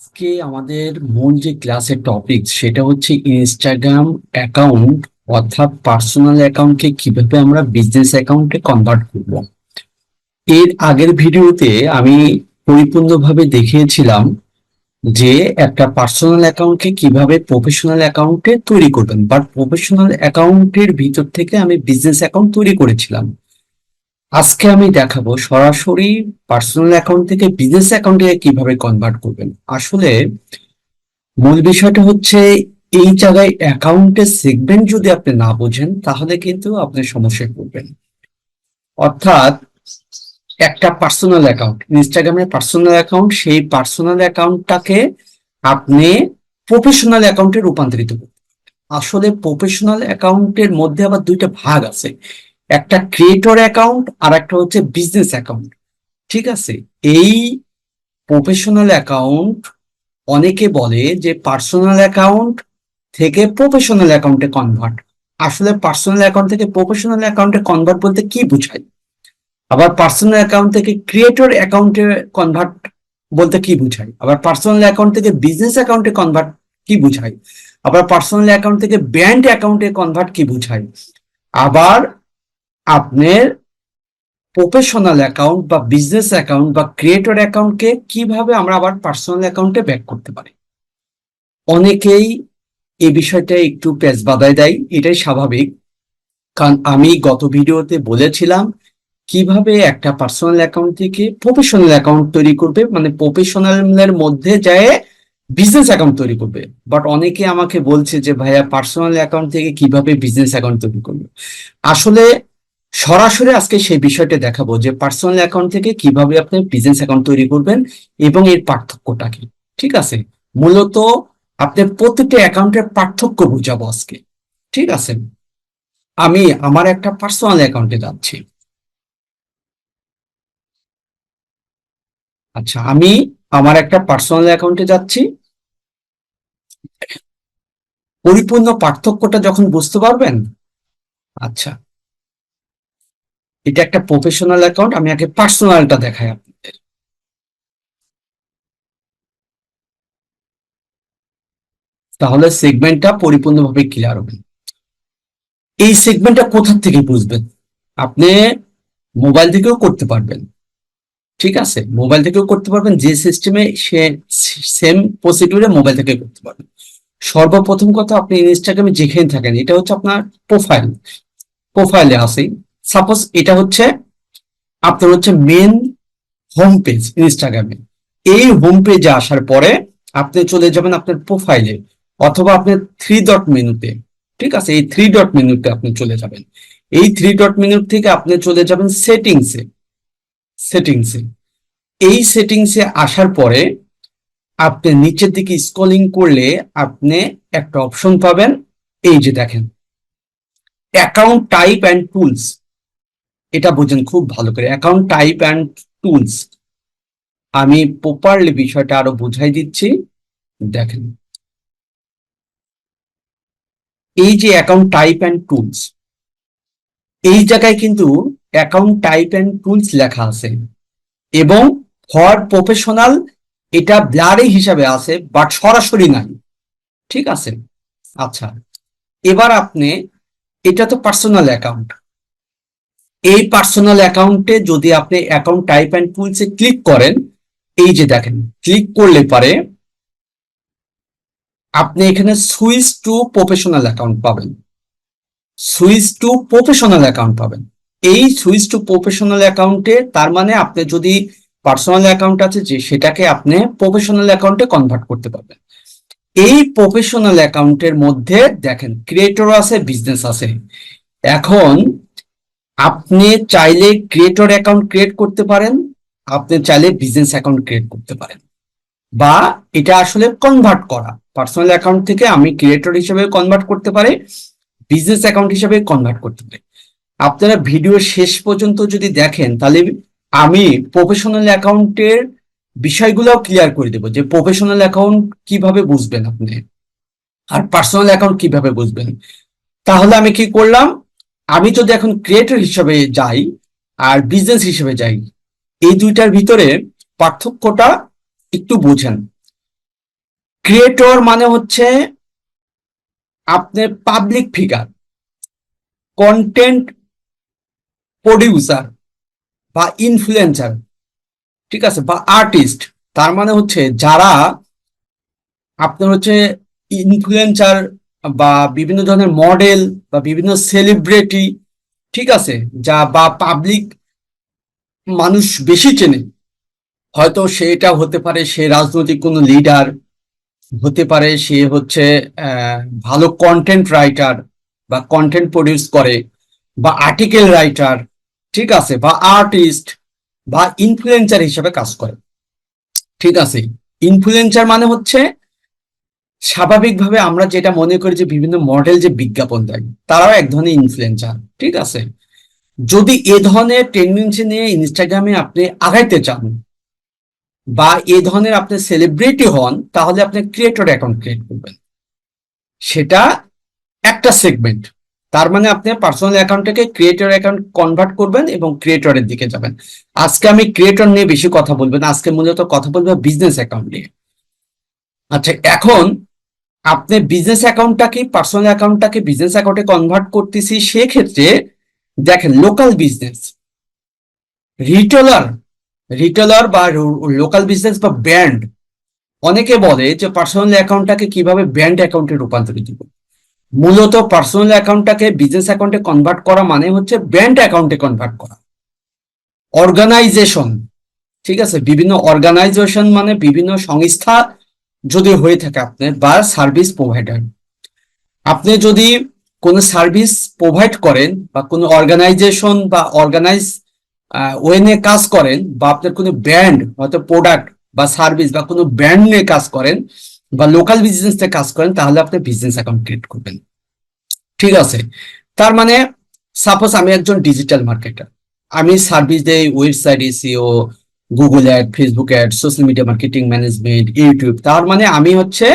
আজকে আমাদের মূল যে ক্লাসের টপিক সেটা হচ্ছে ইনস্টাগ্রাম অ্যাকাউন্ট অর্থাৎ পার্সোনাল অ্যাকাউন্টকে কীভাবে আমরা বিজনেস অ্যাকাউন্টে কনভার্ট করব। এর আগের ভিডিওতে আমি পরিপূর্ণভাবে দেখিয়েছিলাম যে একটা পার্সোনাল অ্যাকাউন্টকে কীভাবে প্রফেশনাল অ্যাকাউন্টে তৈরি করবেন। বাট প্রফেশনাল অ্যাকাউন্টের ভিতর থেকে আমি বিজনেস অ্যাকাউন্ট তৈরি করেছিলাম। আজকে আমি দেখাবো সরাসরি পার্সোনাল অ্যাকাউন্ট থেকে বিজনেস অ্যাকাউন্টে কীভাবে কনভার্ট করবেন। আসলে মূল বিষয়টা হচ্ছে এই জায়গায় অ্যাকাউন্টের সেগমেন্ট যদি আপনি না বোঝেন, তাহলে কিন্তু আপনি সমস্যায় পড়বেন। অর্থাৎ একটা পার্সোনাল অ্যাকাউন্ট ইনস্টাগ্রামের পার্সোনাল অ্যাকাউন্ট সেই পার্সোনাল অ্যাকাউন্টটাকে আপনি প্রফেশনাল অ্যাকাউন্টে রূপান্তরিত করতে আসলে প্রফেশনাল অ্যাকাউন্টের মধ্যে আবার দুইটা ভাগ আছে। একটা ক্রিয়েটর অ্যাকাউন্ট আর একটা হচ্ছে বিজনেস অ্যাকাউন্ট ঠিক আছে? এই প্রফেশনাল অ্যাকাউন্ট অনেকে বলে যে পার্সোনাল অ্যাকাউন্ট থেকে প্রফেশনাল অ্যাকাউন্টে কনভার্ট আসলে পার্সোনাল অ্যাকাউন্ট থেকে প্রফেশনাল অ্যাকাউন্টে কনভার্ট বলতে কি বোঝায়? আবার পার্সোনাল অ্যাকাউন্ট থেকে ক্রিয়েটর অ্যাকাউন্টে কনভার্ট বলতে কি বোঝায়? আবার পার্সোনাল অ্যাকাউন্ট থেকে বিজনেস অ্যাকাউন্টে কনভার্ট কি বোঝায়? আবার পার্সোনাল অ্যাকাউন্ট থেকে ব্যাংক অ্যাকাউন্টে কনভার্ট কি বোঝায়? আবার আপনার প্রফেশনাল অ্যাকাউন্ট বা বিজনেস অ্যাকাউন্ট বা ক্রিয়েটর অ্যাকাউন্টকে কীভাবে আমরা আবার পার্সোনাল অ্যাকাউন্টে ব্যাক করতে পারি? অনেকেই এই বিষয়টা একটু পেঁচ বাধায় দেয়, এটাই স্বাভাবিক। কারণ আমি গত ভিডিওতে বলেছিলাম, কীভাবে একটা পার্সোনাল অ্যাকাউন্ট থেকে প্রফেশনাল অ্যাকাউন্ট তৈরি করবে মানে প্রফেশনালের মধ্যে যায় বিজনেস অ্যাকাউন্ট তৈরি করবে। বাট অনেকে আমাকে বলছে যে, ভাইয়া পার্সোনাল অ্যাকাউন্ট থেকে কীভাবে বিজনেস অ্যাকাউন্ট তৈরি করবে? আসলে সরাসরি আজকে সেই বিষয়টা দেখাবো যে পার্সোনাল অ্যাকাউন্ট থেকে কীভাবে আপনি বিজনেস অ্যাকাউন্ট তৈরি করবেন এবং এর পার্থক্যটা কি। ঠিক আছে? মূলত আপনার প্রত্যেকটা অ্যাকাউন্টের পার্থক্য বুঝাবো আজকে। ঠিক আছে? আমি আমার একটা পার্সোনাল অ্যাকাউন্টে যাচ্ছি। আচ্ছা আমি আমার একটা পার্সোনাল অ্যাকাউন্টে যাচ্ছি। পরিপূর্ণ পার্থক্যটা যখন বুঝতে পারবেন? আচ্ছা এটা একটা প্রফেশনাল অ্যাকাউন্ট আমি আগে পার্সোনালটা দেখাই আপনাদের। তাহলে সেগমেন্টটা পরিপূর্ণভাবে ক্লিয়ার হবে। এই সেগমেন্টটা কোথা থেকে বুঝবেন? আপনি মোবাইল থেকেও করতে পারবেন। ঠিক আছে? মোবাইল থেকেও করতে পারবেন, যে সিস্টেমে সে সেম প্রসিডিউরে মোবাইল থেকে করতে পারবেন। সর্বপ্রথম কথা, আপনি ইনস্টাগ্রামে যেখানে থাকেন, এটা হচ্ছে আপনার প্রোফাইল প্রোফাইলে আসি সাপোজ এটা হচ্ছে আপনার হচ্ছে মেন হোম পেজ ইনস্টাগ্রামে এই হোম পেজে আসার পরে আপনি চলে যাবেন আপনার প্রোফাইলে অথবা আপনার থ্রি ডট মেনুতে ঠিক আছে? এই থ্রি ডট মেনুতে আপনি চলে যাবেন। এই থ্রি ডট মেনু থেকে আপনি চলে যাবেন সেটিংসে সেটিংসে এই সেটিংসে আসার পরে আপনি নিচের দিকে স্ক্রলিং করলে আপনি একটা অপশন পাবেন। এই যে দেখেন। অ্যাকাউন্ট টাইপ অ্যান্ড টুলস এটা বোঝেন খুব ভালো করে। অ্যাকাউন্ট টাইপ অ্যান্ড টুলস আমি প্রপারলি বিষয়টা আরও বুঝাই দিচ্ছি। দেখেন। এই যে অ্যাকাউন্ট টাইপ অ্যান্ড টুলস এই জায়গায় কিন্তু অ্যাকাউন্ট টাইপ অ্যান্ড টুলস লেখা আছে এবং ফর প্রফেশনাল এটা ব্লারে হিসাবে আছে বাট সরাসরি নাই। ঠিক আছে? আচ্ছা। এবার আপনি, এটা তো পার্সোনাল অ্যাকাউন্ট এই পার্সোনাল অ্যাকাউন্টে যদি আপনি অ্যাকাউন্ট টাইপ অ্যান্ড টুলসে ক্লিক করেন, এই যে দেখেন ক্লিক করলে পারে আপনি এখানে সুইচ টু প্রফেশনাল অ্যাকাউন্ট পাবেন। সুইচ টু প্রফেশনাল অ্যাকাউন্ট পাবেন। এই সুইচ টু প্রফেশনাল অ্যাকাউন্টে তার মানে আপনি যদি পার্সোনাল অ্যাকাউন্ট আছে যে সেটাকে আপনি প্রফেশনাল অ্যাকাউন্টে কনভার্ট করতে পারবেন। এই প্রফেশনাল অ্যাকাউন্টের মধ্যে দেখেন ক্রিয়েটর আছে বিজনেস আছে। এখন আপনি চাইলে ক্রিয়েটর অ্যাকাউন্ট ক্রিয়েট করতে পারেন, আপনি চাইলে বিজনেস অ্যাকাউন্ট ক্রিয়েট করতে পারেন। বা এটা আসলে কনভার্ট করা। পার্সোনাল অ্যাকাউন্ট থেকে আমি ক্রিয়েটর হিসেবে কনভার্ট করতে পারি বিজনেস অ্যাকাউন্ট হিসেবে কনভার্ট করতে পারি। আপনারা ভিডিও শেষ পর্যন্ত যদি দেখেন, তাহলে আমি প্রফেশনাল অ্যাকাউন্টের বিষয়গুলোও ক্লিয়ার করে দেবো যে প্রফেশনাল অ্যাকাউন্ট কীভাবে বুঝবেন আপনি? আর পার্সোনাল অ্যাকাউন্ট কীভাবে বুঝবেন? তাহলে আমি কি করলাম? আমি যদি এখন ক্রিয়েটর হিসেবে যাই আর বিজনেস হিসেবে যাই, এই দুইটার ভিতরে পার্থক্যটা একটু বোঝেন। ক্রিয়েটর মানে হচ্ছে আপনি পাবলিক ফিগার কন্টেন্ট প্রডিউসার বা ইনফ্লুয়েন্সার ঠিক আছে, বা আর্টিস্ট তার মানে হচ্ছে যারা আপনার হচ্ছে ইনফ্লুয়েন্সার বা বিভিন্ন ধরনের মডেল বা বিভিন্ন সেলিব্রিটি ঠিক আছে, যা বা পাবলিক মানুষ বেশি চেনে। হয়তো সেটা হতে পারে, সে রাজনৈতিক কোনো লিডার হতে পারে, সে হচ্ছে ভালো কন্টেন্ট রাইটার বা কন্টেন্ট প্রডিউস করে বা আর্টিকেল রাইটার ঠিক আছে, বা আর্টিস্ট বা ইনফ্লুয়েন্সার হিসেবে কাজ করে। ঠিক আছে ইনফ্লুয়েন্সার মানে হচ্ছে স্বাভাবিকভাবে আমরা যেটা মনে করি যে বিভিন্ন মডেল যে বিজ্ঞাপন দেয়, তারাও এক ধরনের ইনফ্লুয়েন্সার ঠিক আছে? যদি এ ধরনের টেন্ডেন্সি নিয়ে ইনস্টাগ্রামে আপনি আগাইতে চান বা এ ধরনের আপনি সেলিব্রিটি হন, তাহলে আপনি ক্রিয়েটর অ্যাকাউন্ট ক্রিয়েট করবেন। সেটা একটা সেগমেন্ট তার মানে আপনি পার্সোনাল অ্যাকাউন্টটাকে ক্রিয়েটর অ্যাকাউন্ট কনভার্ট করবেন এবং ক্রিয়েটরের দিকে যাবেন। আজকে আমি ক্রিয়েটর নিয়ে বেশি কথা বলবেন আজকে মূলত কথা বলব বিজনেস অ্যাকাউন্ট নিয়ে। আচ্ছা এখন আপনি বিজনেস অ্যাকাউন্টটাকে পার্সোনাল অ্যাকাউন্টটাকে বিজনেস অ্যাকাউন্টে কনভার্ট করতেছি, সেক্ষেত্রে দেখেন লোকাল বিজনেস রিটেলার রিটেলার বা লোকাল বিজনেস বা ব্র্যান্ড অনেকে বলে যে পার্সোনাল অ্যাকাউন্টটাকে কীভাবে ব্র্যান্ড অ্যাকাউন্টে রূপান্তরিত করব? মূলত পার্সোনাল অ্যাকাউন্টটাকে বিজনেস অ্যাকাউন্টে কনভার্ট করা মানে হচ্ছে ব্র্যান্ড অ্যাকাউন্টে কনভার্ট করা। অর্গানাইজেশন ঠিক আছে? বিভিন্ন অর্গানাইজেশন মানে বিভিন্ন সংস্থা যদি হয়ে থাকে আপনার বা সার্ভিস প্রোভাইডার আপনি যদি কোনো সার্ভিস প্রোভাইড করেন বা কোনো অর্গানাইজেশন বা অর্গানাইজ ওয়ে নিয়ে কাজ করেন বা আপনার কোনো ব্র্যান্ড হয়তো প্রোডাক্ট বা সার্ভিস বা কোনো ব্র্যান্ড নিয়ে কাজ করেন বা লোকাল বিজনেস নিয়ে কাজ করেন, তাহলে আপনি বিজনেস অ্যাকাউন্ট ক্রিয়েট করবেন। ঠিক আছে? তার মানে সাপোজ আমি একজন ডিজিটাল মার্কেটার আমি সার্ভিস দেই website SEO Google ad Facebook ad social media marketing management YouTube তার মানে আমি হচ্ছে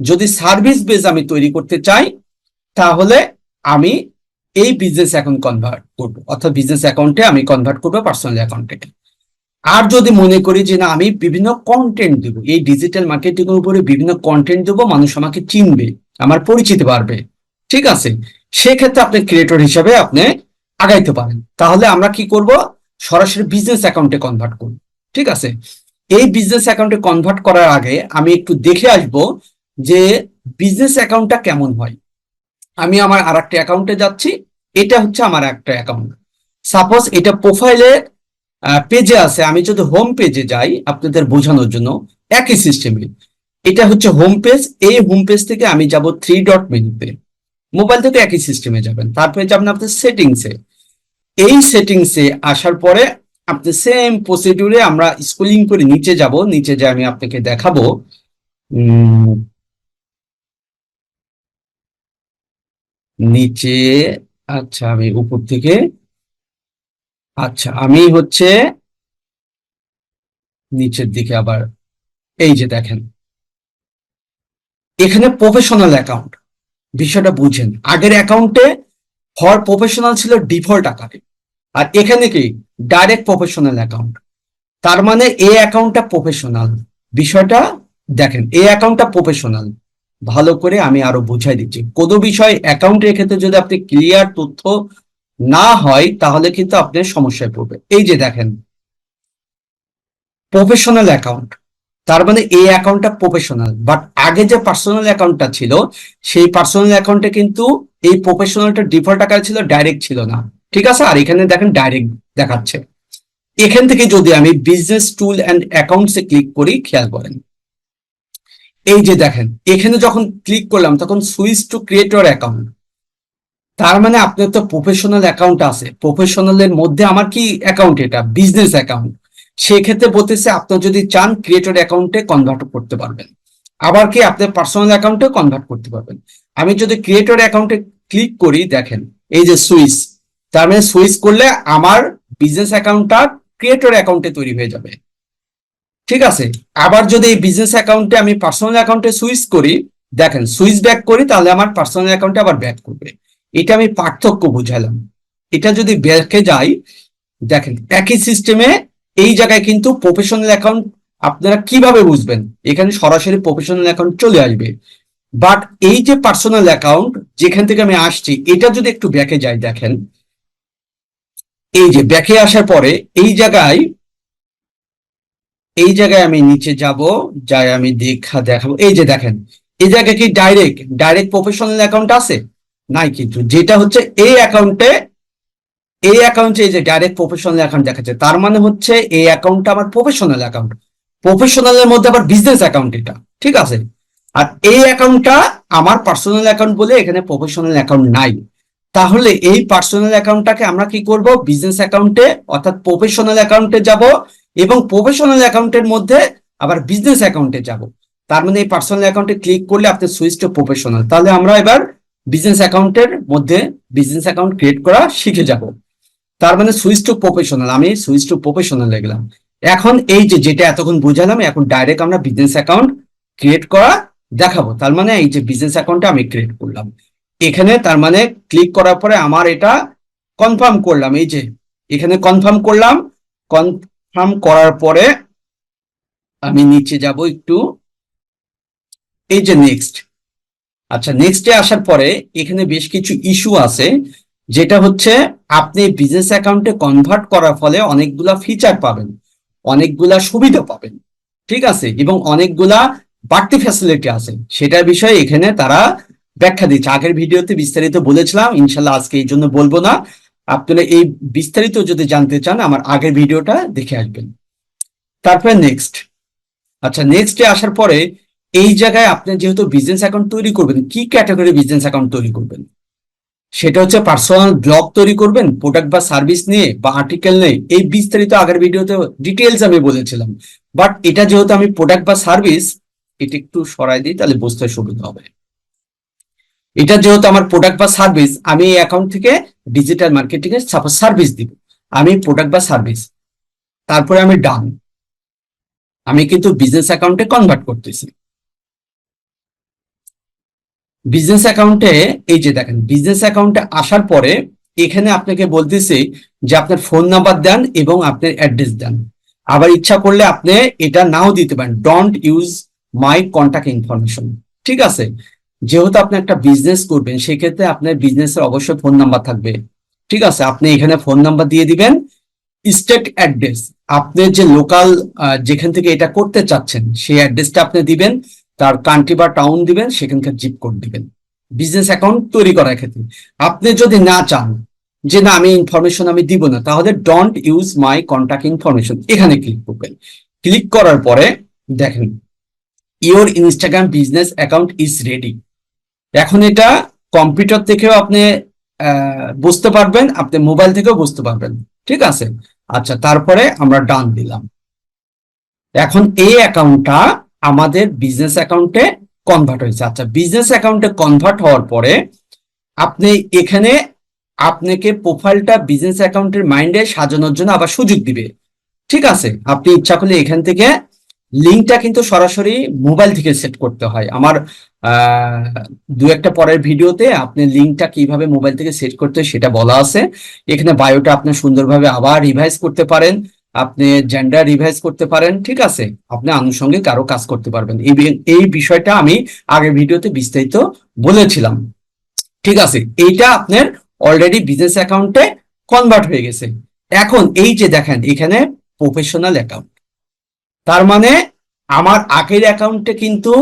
যদি সার্ভিস বেস আমি তৈরি করতে চাই, তাহলে আমি এই বিজনেস অ্যাকাউন্ট কনভার্ট করব, অর্থাৎ বিজনেস অ্যাকাউন্টে আমি কনভার্ট করব পার্সোনাল অ্যাকাউন্টে আর যদি মনে করি যে না, আমি বিভিন্ন কন্টেন্ট দেবো, এই ডিজিটাল মার্কেটিং এর উপরে বিভিন্ন কন্টেন্ট দেবো, মানুষ আমাকে চিনবে, আমার পরিচিতি বাড়বে, ঠিক আছে? সেক্ষেত্রে আপনি ক্রিয়েটর হিসেবে আপনি আগাইতে পারেন। তাহলে আমরা কি করব? সরাসরি বিজনেস অ্যাকাউন্টে কনভার্ট করব। ঠিক আছে? এই বিজনেস অ্যাকাউন্টে কনভার্ট করার আগে আমি একটু দেখে আসব যে বিজনেস অ্যাকাউন্টটা কেমন হয়। আমি আমার আর একটা অ্যাকাউন্টে যাচ্ছি, এটা হচ্ছে আমার একটা অ্যাকাউন্ট সাপোজ এটা প্রোফাইলে পেজে আছে, আমি যদি হোম পেজে যাই আপনাদের বোঝানোর জন্য, একই সিস্টেমে এটা হচ্ছে হোম পেজ এই হোম পেজ থেকে আমি যাব থ্রি ডট মেনুতে মোবাইল থেকে একই সিস্টেমে যাবেন। তারপরে যাবেন আপনার সেটিংসে এই সেটিংসে আসার পরে আপনি সেম প্রসিডিউরে আমরা স্কুলিং করে নিচে যাব, নিচে যে আমি আপনাকে দেখাবো। নিচে আচ্ছা আমি উপর থেকে আচ্ছা আমি হচ্ছে নিচের দিকে আবার, এই যে দেখেন। এখানে প্রফেশনাল অ্যাকাউন্ট বিষয়টা বুঝেন আগের অ্যাকাউন্টে ফর প্রফেশনাল ছিল ডিফল্ট আকারে। আর এখানে কি? ডাইরেক্ট প্রফেশনাল অ্যাকাউন্ট তার মানে এই অ্যাকাউন্টটা প্রফেশনাল বিষয়টা দেখেন এই অ্যাকাউন্টটা প্রফেশনাল ভালো করে আমি আরও বুঝাই দিচ্ছি। কোনো বিষয় অ্যাকাউন্টের ক্ষেত্রে যদি আপনি ক্লিয়ার তথ্য না হয়, তাহলে কিন্তু আপনি সমস্যায় পড়বে এই যে দেখেন প্রফেশনাল অ্যাকাউন্ট তার মানে এই অ্যাকাউন্টটা প্রফেশনাল বাট আগে যে পার্সোনাল অ্যাকাউন্টটা ছিল, সেই পার্সোনাল অ্যাকাউন্টে কিন্তু এই প্রফেশনালটা ডিফল্ট আকারে ছিল ডাইরেক্ট ছিল না। ঠিক আছে? আর এখানে দেখেন ডাইরেক্ট দেখাচ্ছে। এখান থেকে যদি আমি বিজনেস টুল অ্যান্ড অ্যাকাউন্টসে ক্লিক করি, খেয়াল করেন। এই যে দেখেন, এখানে যখন ক্লিক করলাম, তখন সুইচ টু ক্রিয়েটর অ্যাকাউন্ট তার মানে আপনার তো প্রফেশনাল অ্যাকাউন্ট আছে। প্রফেশনালের মধ্যে আমার কি অ্যাকাউন্ট এটা? বিজনেস অ্যাকাউন্ট সেক্ষেত্রে বলতেছে, আপনার যদি চান ক্রিয়েটর অ্যাকাউন্টে কনভার্ট করতে পারবেন। আবার কি আপনি পার্সোনাল অ্যাকাউন্টে কনভার্ট করতে পারবেন। আমি যদি ক্রিয়েটর অ্যাকাউন্টে ক্লিক করি, দেখেন, এই যে সুইচ তার মানে সুইচ করলে আমার বিজনেস অ্যাকাউন্টটা ক্রিয়েটর অ্যাকাউন্টে তৈরি হয়ে যাবে। ঠিক আছে? আবার যদি এই বিজনেস অ্যাকাউন্টে আমি পার্সোনাল অ্যাকাউন্টে সুইচ করি, দেখেন, সুইচ ব্যাক করি, তাহলে আমার পার্সোনাল অ্যাকাউন্টে আবার ব্যাক করবে। এটা আমি পার্থক্য বুঝালাম। এটা যদি ব্যাকে যাই দেখেন, একই সিস্টেমে এই জায়গায় কিন্তু প্রফেশনাল অ্যাকাউন্ট আপনারা কীভাবে বুঝবেন? এখানে সরাসরি প্রফেশনাল অ্যাকাউন্ট চলে আসবে। বাট এই যে পার্সোনাল অ্যাকাউন্ট যেখান থেকে আমি আসছি, এটা যদি একটু ব্যাকে যাই দেখেন এই যে ব্যাকে আসার পরে এই জায়গায় এই জায়গায় আমি নিচে যাব, যাই আমি দেখা, দেখাবো। এই যে দেখেন, এই জায়গায় কি ডাইরেক্ট ডাইরেক্ট প্রফেশনাল অ্যাকাউন্ট আছে? নাই কিন্তু, যেটা হচ্ছে এই অ্যাকাউন্টে এই অ্যাকাউন্টে এই যে ডাইরেক্ট প্রফেশনাল অ্যাকাউন্ট দেখাচ্ছে, তার মানে হচ্ছে এই অ্যাকাউন্টটা আমার প্রফেশনাল অ্যাকাউন্ট প্রফেশনালের মধ্যে আবার বিজনেস অ্যাকাউন্ট এটা, ঠিক আছে? আর এই অ্যাকাউন্টটা আমার পার্সোনাল অ্যাকাউন্ট বলে এখানে প্রফেশনাল অ্যাকাউন্ট নাই। তাহলে এই পার্সোনাল অ্যাকাউন্টটাকে আমরা কি করব? বিজনেস অ্যাকাউন্টে অর্থাৎ প্রফেশনাল অ্যাকাউন্টে যাব এবং প্রফেশনাল অ্যাকাউন্টের মধ্যে আবার বিজনেস অ্যাকাউন্টে যাব। তার মানে এই পার্সোনাল অ্যাকাউন্টে ক্লিক করলে আপনি সুইচ টু প্রফেশনাল তাহলে আমরা এবার বিজনেস অ্যাকাউন্টের মধ্যে বিজনেস অ্যাকাউন্ট ক্রিয়েট করা শিখে যাব। তার মানে সুইচ টু প্রফেশনাল আমি সুইচ টু প্রফেশনাল লিখলাম এখন এই যে যেটা এতক্ষণ বুঝালাম, এখন ডাইরেক্ট আমরা বিজনেস অ্যাকাউন্ট ক্রিয়েট করা দেখাবো। তার মানে এই যে বিজনেস অ্যাকাউন্টটা আমি ক্রিয়েট করলাম। এখানে তার মানে ক্লিক করার পরে আমার এটা কনফার্ম করলাম, এই যে এখানে কনফার্ম করলাম কনফার্ম করার পরে আমি নিচে যাব একটু, এই যে নেক্সট আচ্ছা নেক্সটে আসার পরে এখানে বেশ কিছু ইস্যু আছে, যেটা হচ্ছে আপনি বিজনেস অ্যাকাউন্টে কনভার্ট করার ফলে অনেকগুলা ফিচার পাবেন, অনেকগুলা সুবিধা পাবেন, ঠিক আছে? এবং অনেকগুলা বাড়তি ফ্যাসিলিটি আছে, সেটার বিষয়ে এখানে তারা ব্যাখ্যা দিচ্ছে। আগের ভিডিওতে বিস্তারিত বলেছিলাম, ইনশাল্লাহ আজকে এই জন্য বলব না। আপনারা এই বিস্তারিত যদি জানতে চান, আমার আগের ভিডিওটা দেখে আসবেন। তারপরে নেক্সট আচ্ছা নেক্সটে আসার পরে এই জায়গায় আপনি যেহেতু বিজনেস অ্যাকাউন্ট তৈরি করবেন, কি ক্যাটাগরি বিজনেস অ্যাকাউন্ট তৈরি করবেন? সেটা হচ্ছে পার্সোনাল ব্লগ তৈরি করবেন প্রোডাক্ট বা সার্ভিস নিয়ে বা আর্টিকেল নিয়ে। এই বিস্তারিত আগের ভিডিওতে ডিটেলস আমি বলেছিলাম। বাট এটা যেহেতু আমি প্রোডাক্ট বা সার্ভিস এটা একটু সরাই দিই, তাহলে বুঝতে সুবিধা হবে। এটা যেহেতু আমার প্রোডাক্ট বা সার্ভিস আমি এই অ্যাকাউন্ট থেকে ডিজিটাল মার্কেটিং এর সাপোজ সার্ভিস দিব। আমি প্রোডাক্ট বা সার্ভিস তারপরে আমি ডান আমি কিন্তু বিজনেস অ্যাকাউন্টে কনভার্ট করতেছি। বিজনেস অ্যাকাউন্টে এই যে দেখেন বিজনেস অ্যাকাউন্টে আসার পরে এখানে আপনাকে বলতেছি যে আপনার ফোন নাম্বার দেন এবং আপনার অ্যাড্রেস দেন। আবার ইচ্ছা করলে আপনি এটা নাও দিতে পারেন। Don't use my contact information ঠিক আছে? যেহেতু আপনি একটা বিজনেস করবেন, সেক্ষেত্রে আপনার বিজনেসের অবশ্যই ফোন নাম্বার থাকবে। ঠিক আছে? আপনি এখানে ফোন নাম্বার দিয়ে দিবেন। স্টেট অ্যাড্রেস আপনি যে লোকাল যেখান থেকে এটা করতে চাচ্ছেন, সেই অ্যাড্রেসটা আপনি দিবেন, তার কান্ট্রি বা টাউন দিবেন সেখানকার জিপ কোড দিবেন। বিজনেস অ্যাকাউন্ট তৈরি করার ক্ষেত্রে। আপনি যদি না চান যে না, আমি ইনফরমেশন আমি দিব না, তাহলে don't use my contact information এখানে ক্লিক করবেন। ক্লিক করার পরে দেখেন your Instagram business account is ready এখন এটা কম্পিউটার থেকেও আপনি বুঝতে পারবেন, আপনি মোবাইল থেকেও বুঝতে পারবেন। ঠিক আছে? আচ্ছা তারপরে আমরা ডান দিলাম। এখন এই অ্যাকাউন্টটা আমাদের বিজনেস অ্যাকাউন্টে কনভার্ট হয়েছে। আচ্ছা বিজনেস অ্যাকাউন্টে কনভার্ট হওয়ার পরে আপনি এখানে আপনাকে প্রোফাইলটা বিজনেস অ্যাকাউন্টের মাইন্ডে সাজানোর জন্য আবার সুযোগ দিবে। ঠিক আছে? আপনি ইচ্ছা করলে এখান থেকে লিঙ্কটা কিন্তু সরাসরি মোবাইল থেকে সেট করতে হয়। আমার দু একটা পরের ভিডিওতে আপনি লিঙ্কটা কীভাবে মোবাইল থেকে সেট করতে সেটা বলা আছে। এখানে বায়োটা আপনি সুন্দরভাবে আবার রিভাইজ করতে পারেন, আপনি জেন্ডার রিভাইজ করতে পারেন, ঠিক আছে? আপনি আনুষঙ্গিক আরও কাজ করতে পারবেন। এই বিষয়টা আমি আগের ভিডিওতে বিস্তারিত বলেছিলাম। ঠিক আছে, এইটা আপনার অলরেডি বিজনেস অ্যাকাউন্টে কনভার্ট হয়ে গেছে। এখন এই যে দেখেন, এখানে প্রফেশনাল অ্যাকাউন্ট তার মানে আমার আগের অ্যাকাউন্টে কিন্তু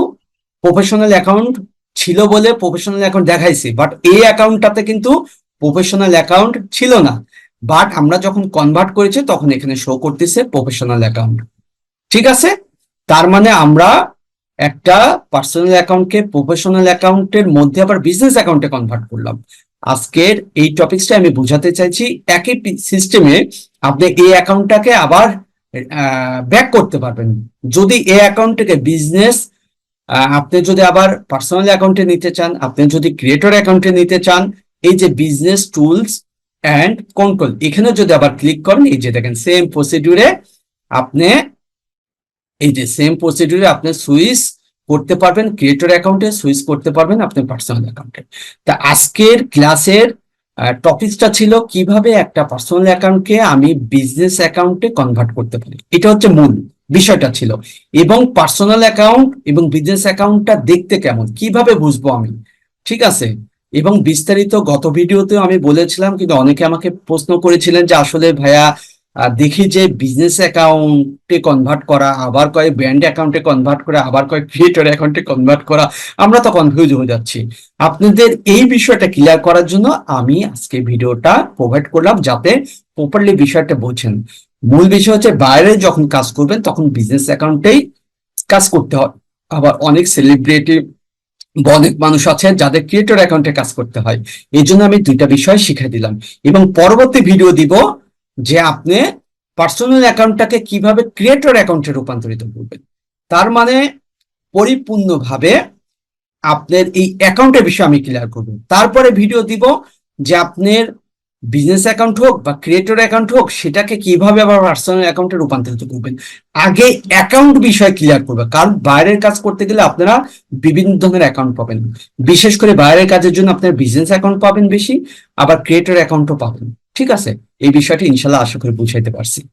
প্রফেশনাল অ্যাকাউন্ট ছিল বলে প্রফেশনাল অ্যাকাউন্ট দেখাইছি বাট এই অ্যাকাউন্টটাতে কিন্তু প্রফেশনাল অ্যাকাউন্ট ছিল না। বাট আমরা যখন কনভার্ট করেছি, তখন এখানে শো করতেছে প্রফেশনাল অ্যাকাউন্ট ঠিক আছে? তার মানে আমরা একটা পার্সোনাল অ্যাকাউন্টকে প্রফেশনাল অ্যাকাউন্টের মধ্যে আবার বিজনেস অ্যাকাউন্টে কনভার্ট করলাম। আজকের এই টপিকসটা আমি বোঝাতে চাইছি, একই সিস্টেমে আপনি এই অ্যাকাউন্টটাকে আবার ব্যাক করতে পারবেন। যদি এই অ্যাকাউন্ট থেকে বিজনেস আপনি যদি আবার পার্সোনাল অ্যাকাউন্টে নিতে চান, আপনি যদি ক্রিয়েটর অ্যাকাউন্টে নিতে চান, এই যে বিজনেস টুলস অ্যান্ড কন্ট্রোল এখানে যদি আবার ক্লিক করেন, এই যে দেখেন সেম প্রসিডিউরে আপনি, এই যে সেম প্রসিডিউরে আপনি সুইচ করতে পারবেন ক্রিয়েটর অ্যাকাউন্টে সুইচ করতে পারবেন আপনি পার্সোনাল অ্যাকাউন্টে তা আজকের ক্লাসের টপিকসটা ছিল কীভাবে একটা পার্সোনাল অ্যাকাউন্টকে আমি বিজনেস অ্যাকাউন্টে কনভার্ট করতে পারি। এটা হচ্ছে মূল। বিষয়টা ছিল। এবং পার্সোনাল অ্যাকাউন্ট এবং বিজনেস অ্যাকাউন্টটা দেখতে কেমন? কীভাবে বুঝব আমি? ঠিক আছে? এবং বিস্তারিত গত ভিডিওতেও আমি বলেছিলাম, কিন্তু অনেকে আমাকে প্রশ্ন করেছিলেন যে আসলে ভাইয়া দেখি যে বিজনেস অ্যাকাউন্টে কনভার্ট করা, আবার কয় ব্র্যান্ড অ্যাকাউন্টে কনভার্ট করা, আবার কয় ক্রিয়েটর অ্যাকাউন্টে কনভার্ট করা, আমরা তো কনফিউজ হয়ে যাচ্ছি। আপনাদের এই বিষয়টা ক্লিয়ার করার জন্য আমি আজকে ভিডিওটা প্রোভাইড করলাম যাতে প্রপারলি বিষয়টা বোঝেন। মূল বিষয় হচ্ছে বাইরে যখন কাজ করবেন, তখন বিজনেস অ্যাকাউন্টেই কাজ করতে হয়। আবার অনেক সেলিব্রিটি অনেক মানুষ আছেন যাদের ক্রিয়েটর অ্যাকাউন্টে কাজ করতে হয়। এই জন্য আমি দুইটা বিষয় শিখাই দিলাম। এবং পরবর্তী ভিডিও দিব যে আপনি পার্সোনাল অ্যাকাউন্টটাকে কীভাবে ক্রিয়েটর অ্যাকাউন্টে রূপান্তরিত করবেন। তার মানে পরিপূর্ণভাবে আপনার এই অ্যাকাউন্টের বিষয়ে আমি ক্লিয়ার করব। তারপরে ভিডিও দিব যে আপনার বিজনেস অ্যাকাউন্ট হোক বা ক্রিয়েটর অ্যাকাউন্ট হোক, সেটাকে কীভাবে আবার পার্সোনাল অ্যাকাউন্টে রূপান্তরিত করবেন? আগে অ্যাকাউন্ট বিষয় ক্লিয়ার করবে। কারণ বাইরের কাজ করতে গেলে আপনারা বিভিন্ন ধরনের অ্যাকাউন্ট পাবেন। বিশেষ করে বাইরের কাজের জন্য আপনার বিজনেস অ্যাকাউন্ট পাবেন বেশি, আবার ক্রিয়েটর অ্যাকাউন্টও পাবেন। ঠিক আছে? এই বিষয়টি ইনশাল্লাহ আশা করে বুঝাইতে পারছি।